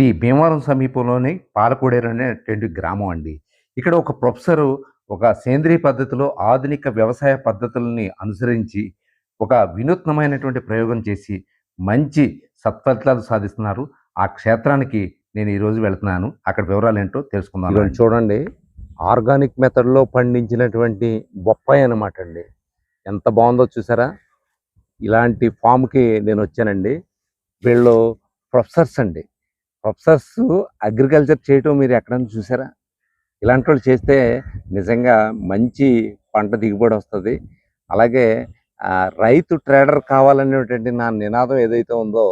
ఇది భీమవరం సమీపంలోని పాలకోడేరు అనేటువంటి గ్రామం అండి. ఇక్కడ ఒక ప్రొఫెసరు ఒక సేంద్రియ పద్ధతిలో ఆధునిక వ్యవసాయ పద్ధతులని అనుసరించి ఒక వినూత్నమైనటువంటి ప్రయోగం చేసి మంచి సత్ఫలితాలు సాధిస్తున్నారు. ఆ క్షేత్రానికి నేను ఈరోజు వెళ్తున్నాను. అక్కడ వివరాలు ఏంటో తెలుసుకుందాం. చూడండి. ఆర్గానిక్ మెథడ్లో పండించినటువంటి బొప్పాయి అనమాట అండి. ఎంత బాగుందో చూసారా? ఇలాంటి ఫామ్కి నేను వచ్చానండి. వీళ్ళు ప్రొఫెసర్స్ అండి. ప్రొఫెసర్స్ అగ్రికల్చర్ చేయటం మీరు ఎక్కడైనా చూసారా? ఇలాంటి వాళ్ళు చేస్తే నిజంగా మంచి పంట దిగుబడి వస్తుంది. అలాగే రైతు ట్రేడర్ కావాలనేటువంటి నా నినాదం ఏదైతే ఉందో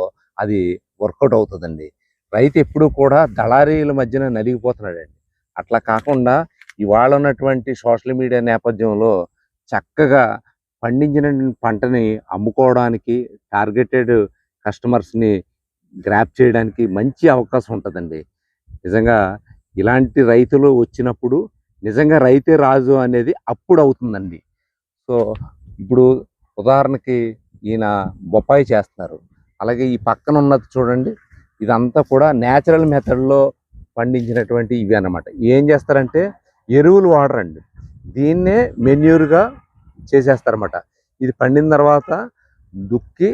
అది వర్కౌట్ అవుతుందండి. రైతు ఎప్పుడూ కూడా దళారీల మధ్యన నలిగిపోతున్నాడండి. అట్లా కాకుండా ఇవాళ ఉన్నటువంటి సోషల్ మీడియా నేపథ్యంలో చక్కగా పండించిన పంటని అమ్ముకోవడానికి టార్గెటెడ్ కస్టమర్స్ని గ్రాప్ చేయడానికి మంచి అవకాశం ఉంటుందండి. నిజంగా ఇలాంటి రైతులు వచ్చినప్పుడు నిజంగా రైతే రాజు అనేది అప్పుడు అవుతుందండి. సో ఇప్పుడు ఉదాహరణకి ఈయన బొప్పాయి చేస్తున్నారు. అలాగే ఈ పక్కన ఉన్నది చూడండి ఇదంతా కూడా న్యాచురల్ మెథడ్లో పండించినటువంటి ఇవి అనమాట ఏం చేస్తారంటే ఎరువులు వాడరండి. దీన్నే మెన్యూర్గా చేసేస్తారన్నమాట. ఇది పండిన తర్వాత దుక్కి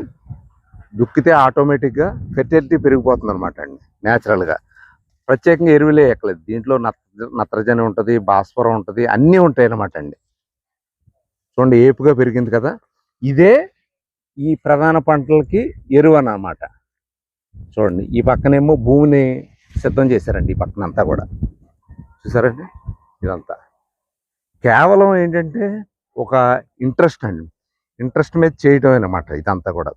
దుక్కితే ఆటోమేటిక్గా ఫెర్టిలిటీ పెరిగిపోతుంది అనమాట అండి న్యాచురల్గా ప్రత్యేకంగా ఎరువులే ఎక్కలేదు. దీంట్లో నత్ర నత్రజని ఉంటుంది భాస్వరం ఉంటుంది అన్నీ ఉంటాయి అన్నమాట అండి. చూడండి ఏపుగా పెరిగింది కదా. ఇదే ఈ ప్రధాన పంటలకి ఎరువు అన్నమాట. చూడండి ఈ పక్కనేమో భూమిని సిద్ధం చేశారండి ఈ పక్కన అంతా కూడా. చూసారండి? ఇదంతా. కేవలం ఏంటంటే ఒక ఇంట్రెస్ట్ అండి. ఇంట్రెస్ట్ మీద చేయటం అనమాట ఇదంతా కూడా.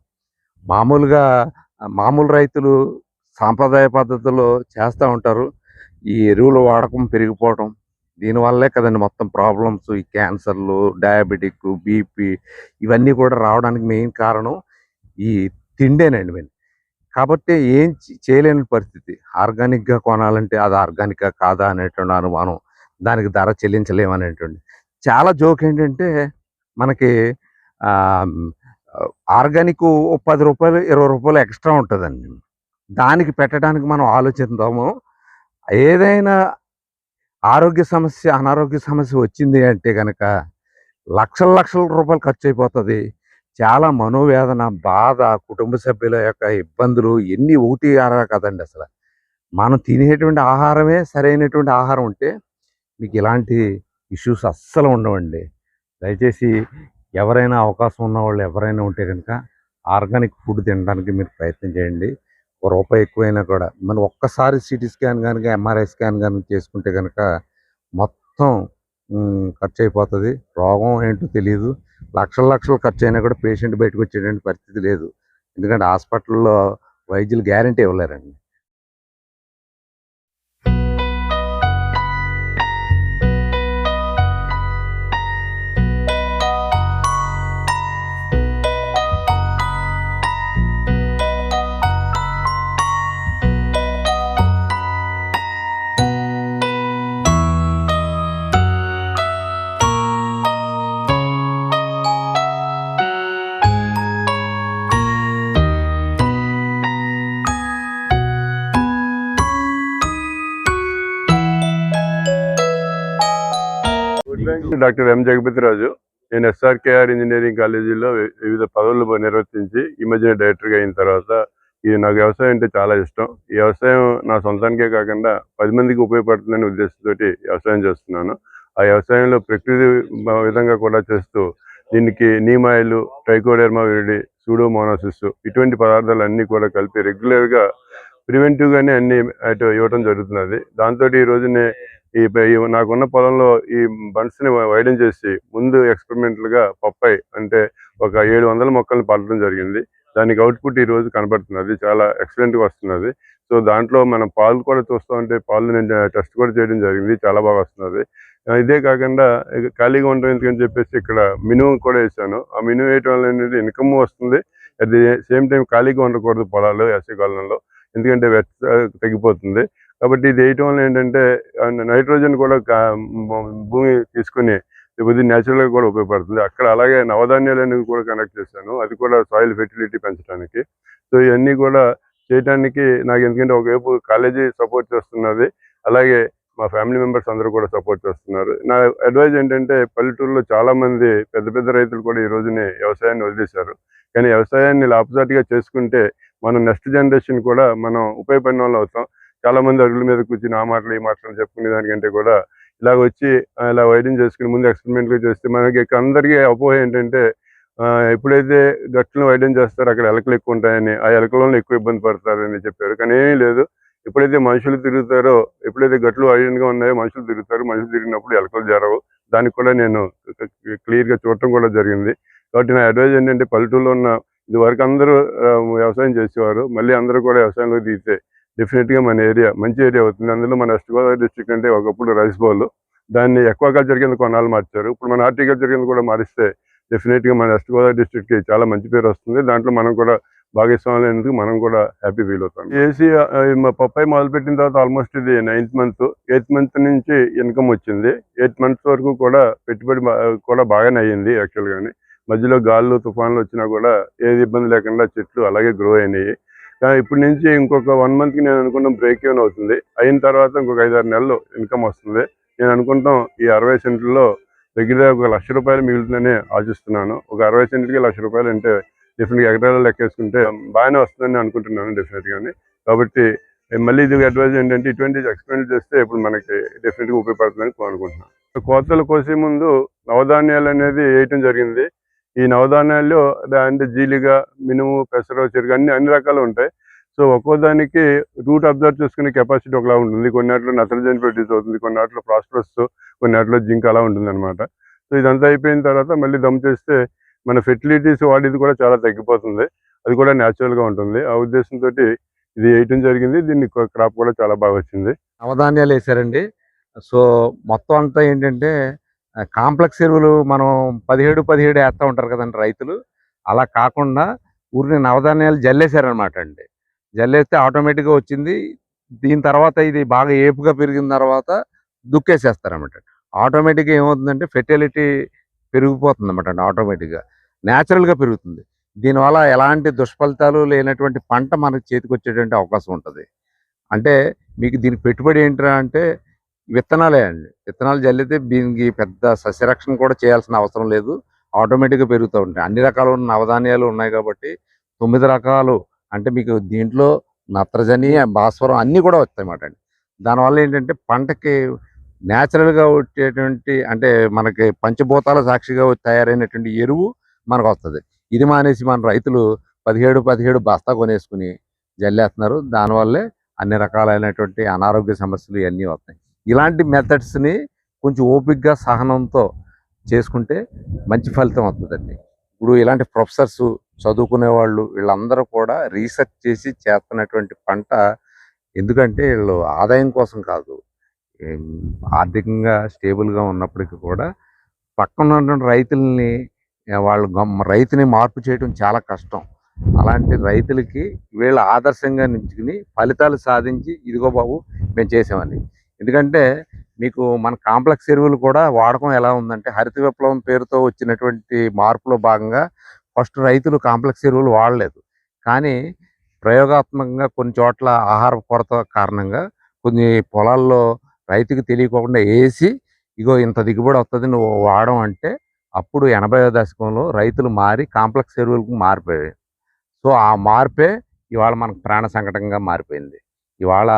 మామూలుగా మామూలు రైతులు సాంప్రదాయ పద్ధతిలో చేస్తూ ఉంటారు. ఈ ఎరువుల వాడకం పెరిగిపోవడం దీనివల్లే కదండి మొత్తం ప్రాబ్లమ్స్ ఈ క్యాన్సర్లు డయాబెటిక్ బీపీ ఇవన్నీ కూడా రావడానికి మెయిన్ కారణం ఈ తిండేనండి మేము కాబట్టి ఏం చేయలేని పరిస్థితి. ఆర్గానిక్గా కొనాలంటే అది ఆర్గానిక్గా కాదా అనేటువంటి అనుమానం దానికి ధర చెల్లించలేము అనేటువంటి చాలా జోక్ ఏంటంటే మనకి ఆర్గానిక్ పది రూపాయలు ఇరవై రూపాయలు ఎక్స్ట్రా ఉంటుందండి. దానికి పెట్టడానికి మనం ఆలోచిద్దాము. ఏదైనా ఆరోగ్య సమస్య అనారోగ్య సమస్య వచ్చింది అంటే కనుక లక్షల లక్షల రూపాయలు ఖర్చు అయిపోతుంది చాలా మనోవేదన బాధ కుటుంబ సభ్యుల యొక్క ఇబ్బందులు ఎన్ని ఒకటి అరా కదండి అసలు. మనం తినేటువంటి ఆహారమే సరైనటువంటి ఆహారం ఉంటే మీకు ఇలాంటి ఇష్యూస్ అస్సలు ఉండవండి. దయచేసి ఎవరైనా అవకాశం ఉన్న వాళ్ళు ఎవరైనా ఉంటే కనుక ఆర్గానిక్ ఫుడ్ తినడానికి మీరు ప్రయత్నం చేయండి. ఒక రూపాయి ఎక్కువైనా కూడా. మనం ఒక్కసారి సిటీ స్కాన్ కనుక ఎంఆర్ఐ స్కాన్ కనుక చేసుకుంటే కనుక మొత్తం ఖర్చు అయిపోతుంది. రోగం ఏంటో తెలియదు లక్షల లక్షలు ఖర్చు అయినా కూడా పేషెంట్ బయటకు వచ్చేటువంటి పరిస్థితి లేదు. ఎందుకంటే హాస్పిటల్లో వైద్యులు గ్యారంటీ ఇవ్వలేరండి. Doctor M Jagapathiraju. నేను ఎస్ఆర్కేఆర్ ఇంజనీరింగ్ కాలేజీలో వివిధ పదవులు నిర్వర్తించి ఈ మధ్యన డైరెక్టర్గా అయిన తర్వాత ఇది నాకు వ్యవసాయం అంటే చాలా ఇష్టం. ఈ వ్యవసాయం నా సొంతానికే కాకుండా పది మందికి ఉపయోగపడుతుందనే ఉద్దేశంతో వ్యవసాయం చేస్తున్నాను. ఆ వ్యవసాయంలో ప్రకృతి విధంగా కూడా చేస్తూ దీనికి నీమాయిలు ట్రైకోడెర్మా విరిడి సూడోమోనాసిస్ ఇటువంటి పదార్థాలు అన్నీ కూడా కలిపి రెగ్యులర్గా ప్రివెంటివ్గానే అన్ని అటు ఇవ్వడం జరుగుతున్నది. దాంతో ఈ రోజునే ఈ నాకున్న పొలంలో ఈ బండ్స్ని ని వైడన్ చేసి ముందు ఎక్స్పెరిమెంట్లుగా పప్పాయి అంటే ఒక ఏడు వందల మొక్కల్ని పడటం జరిగింది. దానికి అవుట్పుట్ ఈ రోజు కనబడుతున్నది చాలా ఎక్సలెంట్గా వస్తున్నది. సో దాంట్లో మనం పాలు కూడా చూస్తూ ఉంటే పాలు నేను టెస్ట్ కూడా చేయడం జరిగింది. చాలా బాగా వస్తున్నది. ఇదే కాకుండా ఖాళీగా ఉండడం ఎందుకని చెప్పేసి ఇక్కడ మినుము కూడా వేసాను ఆ మినుము వేయటం వల్ల అనేది ఇన్కమ్ వస్తుంది. అట్ ది సేమ్ టైం ఖాళీగా ఉండకూడదు పొలాలు ఎస్సీ కాలంలో. ఎందుకంటే వెచ్చ తగ్గిపోతుంది. కాబట్టి ఇది వేయటం వల్ల ఏంటంటే నైట్రోజన్ కూడా భూమి తీసుకుని ఇది న్యాచురల్గా కూడా ఉపయోగపడుతుంది. అక్కడ అలాగే నవధాన్యాలు కూడా కనెక్ట్ చేశాను. అది కూడా సాయిల్ ఫెర్టిలిటీ పెంచడానికి. సో ఇవన్నీ కూడా చేయడానికి నాకు ఎందుకంటే ఒకవైపు కాలేజీ సపోర్ట్ చేస్తున్నది. అలాగే మా ఫ్యామిలీ మెంబర్స్ అందరూ కూడా సపోర్ట్ చేస్తున్నారు. నా అడ్వైజ్ ఏంటంటే పల్లెటూరులో చాలామంది పెద్ద పెద్ద రైతులు కూడా ఈ రోజుని వ్యవసాయాన్ని వదిలేశారు. కానీ వ్యవసాయాన్ని లాభసాటిగా చేసుకుంటే మనం నెక్స్ట్ జనరేషన్ కూడా మనం ఉపయోగపడిన వాళ్ళు అవుతాం. చాలా మంది అడుగుల మీద కూర్చుని ఆ మాటలు ఈ మాటలు చెప్పుకునే దానికంటే కూడా ఇలాగ వచ్చి ఇలా వైద్యం చేసుకుని ముందు ఎక్స్పెరిమెంట్లు చేస్తే మనకి ఇక్కడ అందరికీ అపోహ ఏంటంటే ఆ, ఎప్పుడైతే గట్లను వైద్యం చేస్తారో అక్కడ ఎలకలు ఎక్కువ ఉంటాయని ఆ ఎలకలలో ఎక్కువ ఇబ్బంది పడతారని చెప్పారు. కానీ ఏమీ లేదు. ఎప్పుడైతే మనుషులు తిరుగుతారో ఎప్పుడైతే గట్లు వైడింగ్గా ఉన్నాయో మనుషులు తిరుగుతారు. మనుషులు తిరిగినప్పుడు ఎలకలు జరవు. దానికి కూడా నేను క్లియర్గా చూడటం కూడా జరిగింది. కాబట్టి నా అడ్వైజ్ ఏంటంటే పల్లెటూరులో ఉన్న ఇది వరకు అందరూ వ్యవసాయం చేసేవారు. మళ్ళీ అందరూ కూడా వ్యవసాయంలో దిగితే డెఫినెట్గా మన ఏరియా మంచి ఏరియా అవుతుంది. అందులో మన వెస్ట్ గోదావరి డిస్ట్రిక్ట్ అంటే ఒకప్పుడు రైస్ బౌల్ దాన్ని ఎక్వాకల్చర్ కింద కొనాలు మార్చారు. ఇప్పుడు మన హార్టికల్చర్ కింద కూడా మారిస్తే డెఫినెట్గా మన వెస్ట్ గోదావరి డిస్టిక్కి చాలా మంచి పేరు వస్తుంది. దాంట్లో మనం కూడా భాగస్వామ్యులైనందుకు మనం కూడా హ్యాపీ ఫీల్ అవుతాం. ఏసీ పప్పాయి మొదలుపెట్టిన తర్వాత ఆల్మోస్ట్ ఇది నైన్త్ మంత్ ఎయిత్ మంత్ నుంచి ఇన్కమ్ వచ్చింది. ఎయిత్ మంత్స్ వరకు కూడా పెట్టుబడి కూడా బాగానే అయ్యింది యాక్చువల్గాని మధ్యలో గాళ్ళు తుఫాన్లు వచ్చినా కూడా ఏది ఇబ్బంది లేకుండా చెట్లు అలాగే గ్రో అయినాయి. ఇప్పటి నుంచి ఇంకొక వన్ మంత్కి నేను అనుకుంటాం బ్రేక్ ఈవెన్ అవుతుంది. అయిన తర్వాత ఇంకొక ఐదారు నెలలు ఇన్కమ్ వస్తుంది. నేను అనుకుంటాం ఈ అరవై సెంట్లలో దగ్గర ఒక లక్ష రూపాయలు మిగులుతుందని ఆశిస్తున్నాను. ఒక అరవై సెంట్లకి లక్ష రూపాయలు అంటే డెఫినెట్గా ఎకరాలు లెక్కేసుకుంటే బాగానే వస్తుందని అనుకుంటున్నాను డెఫినెట్గాని కాబట్టి మళ్ళీ ఇది అడ్వైజ్ ఏంటంటే ఇటువంటి ఎక్స్పెరిమెంట్ చేస్తే ఇప్పుడు మనకి డెఫినెట్గా ఉపయోగపడుతుందని అనుకుంటున్నాను. కోతలు కోసే ముందు నవధాన్యాలు అనేది వేయటం జరిగింది. ఈ నవధాన్యాల్లో అంటే జీలిగా మినుము పెసర చెరుకు అన్ని అన్ని రకాలు ఉంటాయి. సో ఒక్కో దానికి రూట్ అబ్జర్వ్ చేసుకునే కెపాసిటీ ఒకలా ఉంటుంది. కొన్నిట్లో నత్రజని ప్రొడ్యూస్ అవుతుంది కొన్నిట్లో ప్రాస్పరస్ కొన్నిట్లో జింక్ అలా ఉంటుంది అనమాట సో ఇదంతా అయిపోయిన తర్వాత మళ్ళీ దమ్ చేస్తే మన ఫెర్టిలిటీస్ వాడేది కూడా చాలా తగ్గిపోతుంది. అది కూడా న్యాచురల్గా గా ఉంటుంది. ఆ ఉద్దేశంతో ఇది వేయటం జరిగింది. దీన్ని క్రాప్ కూడా చాలా బాగా వచ్చింది. నవధాన్యాలు వేసారండి. సో మొత్తం అంతా ఏంటంటే కాంప్లెక్స్ ఎరువులు మనం పదిహేడు పదిహేడు వేస్తూ ఉంటారు కదండి రైతులు. అలా కాకుండా ఊరిని నవధాన్యాలు జల్లేశారనమాట అండి. జల్లేస్తే ఆటోమేటిక్గా వచ్చింది. దీని తర్వాత ఇది బాగా ఏపుగా పెరిగిన తర్వాత దుక్కేసేస్తారనమాట ఆటోమేటిక్గా ఏమవుతుందంటే ఫెర్టిలిటీ పెరిగిపోతుంది అనమాట అండి ఆటోమేటిక్గా. న్యాచురల్గా పెరుగుతుంది. దీనివల్ల ఎలాంటి దుష్ఫలితాలు లేనటువంటి పంట మనకి చేతికి వచ్చేటువంటి అవకాశం ఉంటుంది. అంటే మీకు దీని పెట్టుబడి ఏంట్రా అంటే విత్తనాలే అండి. విత్తనాలు జల్లితే దీనికి పెద్ద సస్యరక్షణ కూడా చేయాల్సిన అవసరం లేదు. ఆటోమేటిక్గా పెరుగుతూ ఉంటాయి. అన్ని రకాల నవధాన్యాలు ఉన్నాయి కాబట్టి తొమ్మిది రకాలు అంటే మీకు దీంట్లో నత్రజని భాస్వరం అన్నీ కూడా వస్తాయి అన్నమాట అండి. దానివల్ల ఏంటంటే పంటకి న్యాచురల్గా వచ్చేటువంటి అంటే మనకి పంచభూతాల సాక్షిగా తయారైనటువంటి ఎరువు మనకు వస్తుంది. ఇది మానేసి మన రైతులు పదిహేడు పదిహేడు బస్తా కొనేసుకుని జల్లేస్తున్నారు. దానివల్లే అన్ని రకాలైనటువంటి అనారోగ్య సమస్యలు ఇవన్నీ వస్తాయి. ఇలాంటి మెథడ్స్ని కొంచెం ఓపికగా సహనంతో చేసుకుంటే మంచి ఫలితం వస్తుందండి. ఇప్పుడు ఇలాంటి ప్రొఫెసర్స్ చదువుకునే వాళ్ళు వీళ్ళందరూ కూడా రీసెర్చ్ చేసి చేస్తున్నటువంటి పంట ఎందుకంటే వీళ్ళు ఆదాయం కోసం కాదు. ఆర్థికంగా స్టేబుల్గా ఉన్నప్పటికీ కూడా పక్కన ఉన్నటువంటి రైతుల్ని వాళ్ళు గమ్- రైతుని మార్పు చేయడం చాలా కష్టం. అలాంటి రైతులకి వీళ్ళ ఆదర్శంగా నించుకుని ఫలితాలు సాధించి ఇదిగో బాబు మేము చేసామని ఎందుకంటే మీకు మన కాంప్లెక్స్ ఎరువులు కూడా వాడకం ఎలా ఉందంటే హరిత విప్లవం పేరుతో వచ్చినటువంటి మార్పులో భాగంగా ఫస్ట్ రైతులు కాంప్లెక్స్ ఎరువులు వాడలేదు. కానీ ప్రయోగాత్మకంగా కొన్ని చోట్ల ఆహార కొరత కారణంగా కొన్ని పొలాల్లో రైతుకు తెలియకుండా వేసి ఇగో ఇంత దిగుబడి వస్తుంది నువ్వు వాడడం అంటే అప్పుడు ఎనభై దశకంలో రైతులు మారి కాంప్లెక్స్ ఎరువులకు మారిపోయాయి. సో ఆ మార్పే ఇవాళ మనకు ప్రాణ సంకటంగా మారిపోయింది. ఇవాళ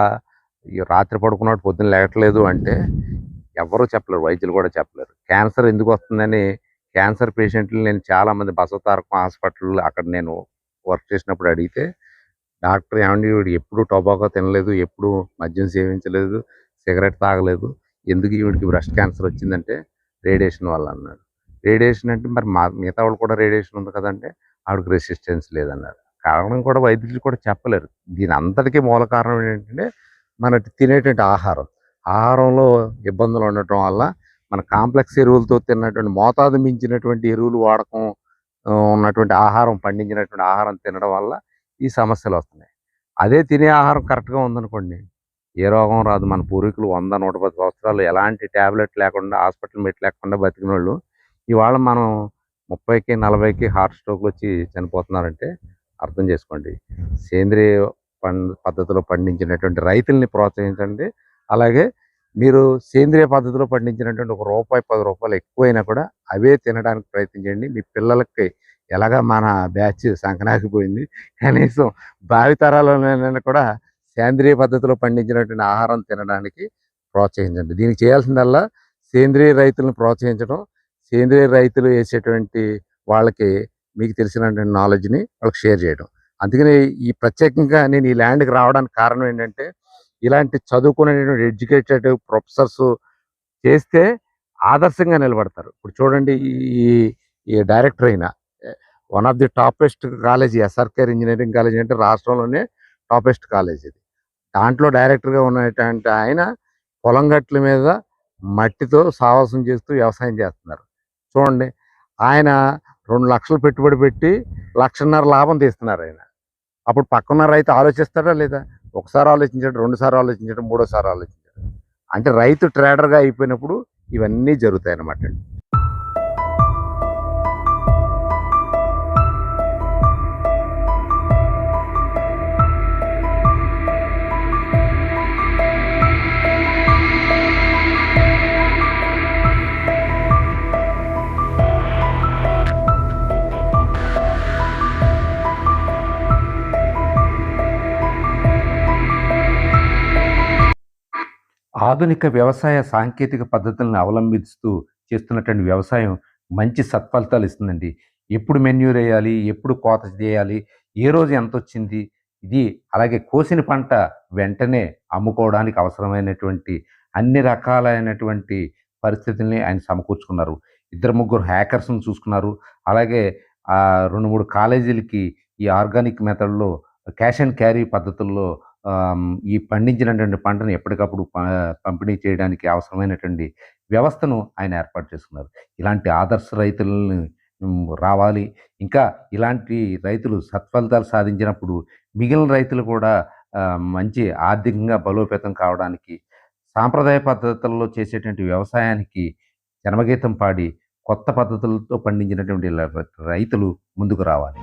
ఈ రాత్రి పడుకున్నట్టు పొద్దున్న లేకట్లేదు అంటే ఎవరు చెప్పలేరు వైద్యులు కూడా చెప్పలేరు. క్యాన్సర్ ఎందుకు వస్తుందని క్యాన్సర్ పేషెంట్లు నేను చాలా మంది బసవతారకం హాస్పిటల్ అక్కడ నేను వర్క్ చేసినప్పుడు అడిగితే డాక్టర్ ఏమండి వీడు ఎప్పుడు టొబాకో తినలేదు ఎప్పుడు మద్యం సేవించలేదు సిగరెట్ తాగలేదు ఎందుకు వీడికి బ్రెస్ట్ క్యాన్సర్ వచ్చిందంటే రేడియేషన్ వల్ల అన్నాడు. రేడియేషన్ అంటే మరి మా మిగతా వాళ్ళు కూడా రేడియేషన్ ఉంది కదంటే ఆవిడకి రెసిస్టెన్స్ లేదన్నారు కారణం కూడా వైద్యులు కూడా చెప్పలేరు. దీని అంతటికీ మూల కారణం ఏంటంటే మన తినేటువంటి ఆహారం. ఆహారంలో ఇబ్బందులు ఉండటం వల్ల మన కాంప్లెక్స్ ఎరువులతో తిన్నటువంటి మోతాదు మించినటువంటి ఎరువులు వాడకం ఉన్నటువంటి ఆహారం పండించినటువంటి ఆహారం తినడం వల్ల ఈ సమస్యలు వస్తున్నాయి. అదే తినే ఆహారం కరెక్ట్గా ఉందనుకోండి ఏ రోగం రాదు. మన పూర్వీకులు వంద నూట పది సంవత్సరాలు ఎలాంటి ట్యాబ్లెట్ లేకుండా హాస్పిటల్ మెట్ లేకుండా బతికిన వాళ్ళు ఇవాళ మనం ముప్పైకి నలభైకి హార్ట్ స్ట్రోక్లు వచ్చి చనిపోతున్నారంటే అర్థం చేసుకోండి. సేంద్రియ పద్ధతిలో పండించినటువంటి రైతుల్ని ప్రోత్సహించండి. అలాగే మీరు సేంద్రియ పద్ధతిలో పండించినటువంటి ఒక రూపాయి పది రూపాయలు ఎక్కువైనా కూడా అవే తినడానికి ప్రయత్నించండి మీ పిల్లలకి ఎలాగా మన బ్యాచ్ సంకనాకిపోయింది. కనీసం భావితరాలలోనైనా కూడా సేంద్రియ పద్ధతిలో పండించినటువంటి ఆహారం తినడానికి ప్రోత్సహించండి. దీనికి చేయాల్సిందల్లా సేంద్రియ రైతులను ప్రోత్సహించడం. సేంద్రియ రైతులు వేసేటువంటి వాళ్ళకి మీకు తెలిసినటువంటి నాలెడ్జ్ని వాళ్ళకి షేర్ చేయడం. అందుకని ఈ ప్రత్యేకంగా నేను ఈ ల్యాండ్కి రావడానికి కారణం ఏంటంటే ఇలాంటి చదువుకునేటువంటి ఎడ్యుకేటెడ్ ప్రొఫెసర్స్ చేస్తే ఆదర్శంగా నిలబడతారు. ఇప్పుడు చూడండి ఈ ఈ డైరెక్టర్ అయిన one of the topest college SRKR engineering college అంటే రాష్ట్రంలోనే టాపెస్ట్ కాలేజ్ ఇది. దాంట్లో డైరెక్టర్గా ఉన్నటువంటి ఆయన పొలం గట్ల మీద మట్టితో సావాసం చేస్తూ వ్యవసాయం చేస్తున్నారు. చూడండి ఆయన రెండు లక్షలు పెట్టుబడి పెట్టి లక్షన్నర లాభం తీస్తున్నారు ఆయన. అప్పుడు పక్కన రైతు ఆలోచిస్తాడా లేదా? ఒకసారి ఆలోచించాడు రెండుసార్లు ఆలోచించాడు మూడోసారి ఆలోచించాడు. అంటే రైతు ట్రేడర్గా అయిపోయినప్పుడు ఇవన్నీ జరుగుతాయి అన్నమాట ఆధునిక వ్యవసాయ సాంకేతిక పద్ధతులను అవలంబిస్తూ చేస్తున్నటువంటి వ్యవసాయం మంచి సత్ఫలితాలు ఇస్తుందండి. ఎప్పుడు మెన్యూర్ వేయాలి ఎప్పుడు కోత చేయాలి ఏ రోజు ఎంత వచ్చింది ఇది అలాగే కోసిన పంట వెంటనే అమ్ముకోవడానికి అవసరమైనటువంటి అన్ని రకాలైనటువంటి పరిస్థితుల్ని ఆయన సమకూర్చుకున్నారు. ఇద్దరు ముగ్గురు హ్యాకర్స్ని చూసుకున్నారు. అలాగే రెండు మూడు కాలేజీలకి ఈ ఆర్గానిక్ మెథడ్లో క్యాష్ అండ్ క్యారీ పద్ధతుల్లో ఈ పండించినటువంటి పంటను ఎప్పటికప్పుడు పంపిణీ చేయడానికి అవసరమైనటువంటి వ్యవస్థను ఆయన ఏర్పాటు చేసుకున్నారు. ఇలాంటి ఆదర్శ రైతులను రావాలి. ఇంకా ఇలాంటి రైతులు సత్ఫలితాలు సాధించినప్పుడు మిగిలిన రైతులు కూడా మంచి ఆర్థికంగా బలోపేతం కావడానికి సాంప్రదాయ పద్ధతుల్లో చేసేటువంటి వ్యవసాయానికి జన్మగీతం పాడి కొత్త పద్ధతులతో పండించినటువంటి రైతులు ముందుకు రావాలి.